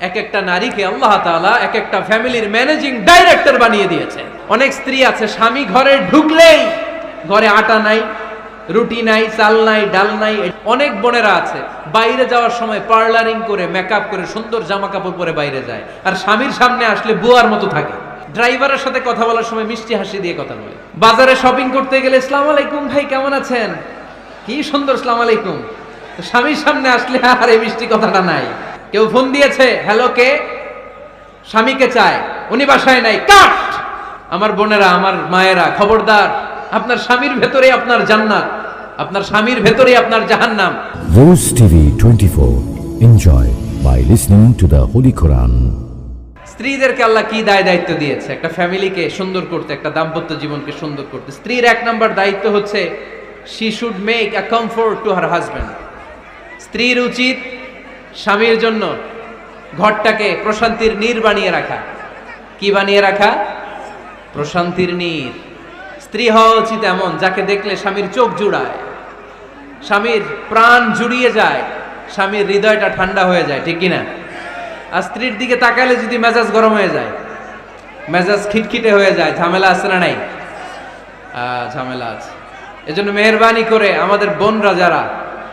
এক একটা নারীকে আল্লাহ তাআলা এক একটা ফ্যামিলির ম্যানেজিং ডাইরেক্টর বানিয়ে দিয়েছে। অনেক স্ত্রী আছে, স্বামী ঘরে ঢুকলেই ঘরে আটা নাই, রুটি নাই, চাল নাই, ডাল নাই অনেক বোনেরা আছে, বাইরে যাওয়ার সময় পার্লারিং করে মেকআপ করে, সুন্দর জামা কাপড় পরে বাইরে যায়। আর স্বামীর সামনে আসলে বুয়ার মতো থাকে। ড্রাইভারের সাথে কথা বলার সময় মিষ্টি হাসি দিয়ে কথা বলে। বাজারে শপিং করতে গেলে ইসলাম আলাইকুম ভাই, কেমন আছেন? কি সুন্দর ইসলাম আলাইকুম। স্বামীর সামনে আসলে, আর এই মিষ্টি কথাটা নাই। কেউ ফোন দিয়েছে হ্যালো কে? স্বামীকে চায় উনি বাসায় নাই কাট! আমার বোনেরা আমার মায়েরা খবরদার আপনার স্বামীর ভেতরে আপনার জান্নাত আপনার স্বামীর ভেতরে আপনার জাহান্নাম। Rose TV 24. Enjoy by listening to the Holy Quran. স্ত্রীদেরকে আল্লাহ কি দায় দায়িত্ব দিয়েছে? একটা ফ্যামিলিকে সুন্দর করতে একটা দাম্পত্য জীবনকে সুন্দর করতে। স্ত্রীর এক নম্বর দায়িত্ব হচ্ছে she should make a comfort to her husband স্ত্রীর উচিত স্বামীর জন্য ঘরটাকে প্রশান্তির নীর বানিয়ে রাখা। কি বানিয়ে রাখা? প্রশান্তির নীর। স্ত্রী হওয়া উচিত এমন, যাকে দেখলে স্বামীর চোখ জুড়ায়। স্বামীর প্রাণ জুড়িয়ে যায়, স্বামীর হৃদয়টা ঠান্ডা হয়ে যায়, ঠিক কিনা? আর স্ত্রীর দিকে তাকালে যদি মেজাজ গরম হয়ে যায়, মেজাজ খিটখিটে হয়ে যায়, ঝামেলা আছে না নাই? ঝামেলা আছে। এজন্য মেহরবানি করে আমাদের বোনরা যারা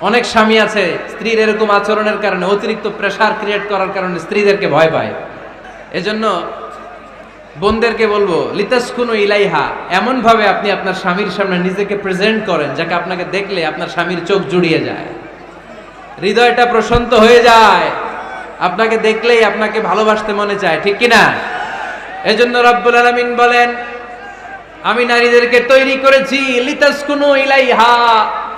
অনেক স্বামী আছে, স্ত্রীর এরকম আচরণের কারণে, অতিরিক্ত প্রেসার ক্রিয়েট করার কারণে স্ত্রীদেরকে ভয় পায়। এজন্য বোনদেরকে বলব, লিতাসকুনু ইলাইহা। এমন ভাবে আপনি আপনার স্বামীর সামনে নিজেকে প্রেজেন্ট করেন, যাকে আপনাকে দেখলে আপনার স্বামীর চোখ জুড়িয়ে যায়। হৃদয়টা প্রশান্ত হয়ে যায়। আপনাকে দেখলেই আপনাকে ভালোবাসতে মনে চায়, ঠিক কিনা? এজন্য রব্বুল আলামিন বলেন, আমি নারীদেরকে তৈরি করেছি, লিতাসকুনু ইলাইহা।